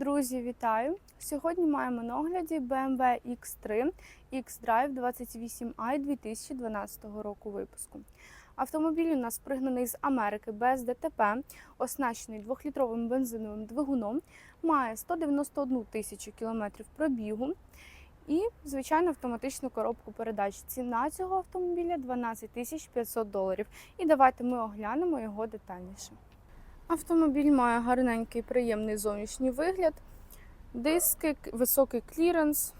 Друзі, вітаю! Сьогодні маємо на огляді BMW X3 X-Drive 28i 2012 року випуску. Автомобіль у нас пригнаний з Америки без ДТП, оснащений 2-літровим бензиновим двигуном, має 191 тисячу кілометрів пробігу і, звичайно, автоматичну коробку передач. Ціна цього автомобіля 12 тисяч 500 доларів. І давайте ми оглянемо його детальніше. Автомобіль має гарненький приємний зовнішній вигляд, диски, високий кліренс.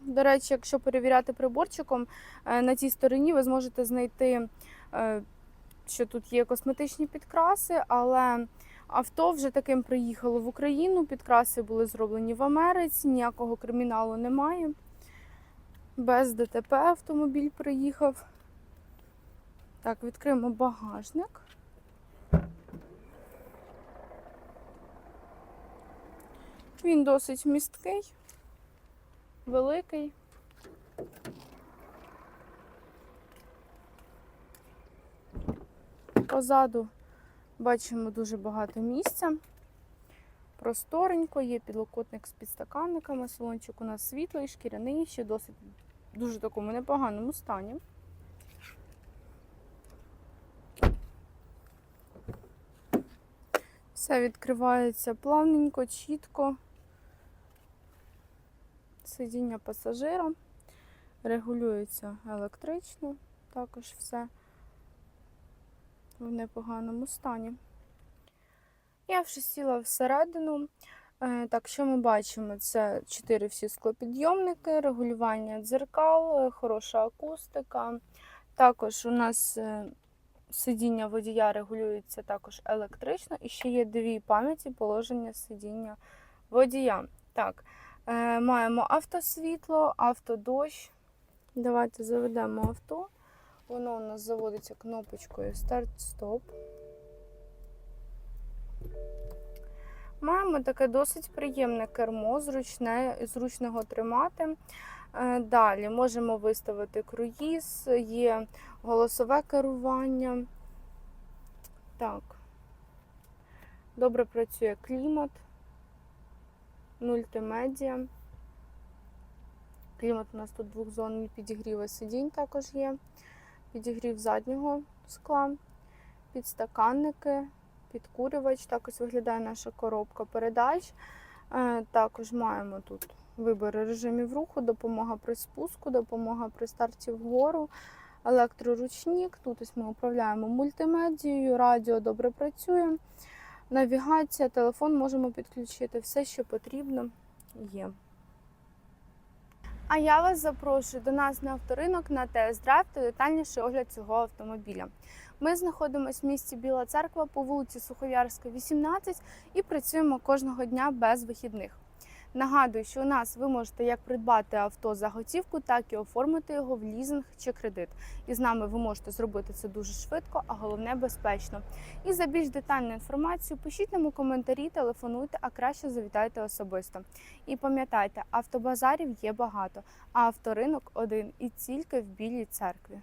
До речі, якщо перевіряти приборчиком, е, на цій стороні ви зможете знайти, е, що тут є косметичні підкраси, але авто вже таким приїхало в Україну. Підкраси були зроблені в Америці, ніякого криміналу немає. Без ДТП автомобіль приїхав. Так, відкриємо багажник. Він досить місткий, великий. Позаду бачимо дуже багато місця. Просторенько, є підлокотник з підстаканниками. Салончик у нас світлий, шкіряний, ще досить дуже такому непоганому стані. Все відкривається плавненько, чітко. Сидіння пасажира регулюється електрично, також все в непоганому стані. Я вже сіла всередину. Е, Так, що ми бачимо? Це 4 всі склопідйомники, регулювання дзеркал, е, хороша акустика. Також у нас е, сидіння водія регулюється також електрично, і ще є дві пам'яті положення сидіння водія. Так, маємо автосвітло, автодощ. Давайте заведемо авто. Воно у нас заводиться кнопочкою старт-стоп. Маємо таке досить приємне кермо, зручне, зручно його тримати. Е, Далі можемо виставити круїз, є голосове керування. Так. Добре працює клімат, мультимедіа. Клімат у нас тут двохзонний підігрів сидінь також є. Підігрів заднього скла, підстаканники, підкурювач. Так ось виглядає наша коробка передач. Е, Також маємо тут вибори режимів руху, допомога при спуску, допомога при старті вгору, електроручник. Тут ось ми управляємо мультимедією, радіо добре працює. Навігація, телефон можемо підключити, все, що потрібно, є. А я вас запрошую до нас на авторинок на тест-драйв та детальніший огляд цього автомобіля. Ми знаходимося в місті Біла Церква по вулиці Сухоярська, 18 і працюємо кожного дня без вихідних. Нагадую, що у нас ви можете як придбати авто за готівку, так і оформити його в лізинг чи кредит. І з нами ви можете зробити це дуже швидко, а головне безпечно. І за більш детальну інформацію пишіть нам у коментарі, телефонуйте, а краще завітайте особисто. І пам'ятайте, автобазарів є багато, а авторинок один і тільки в Білій церкві.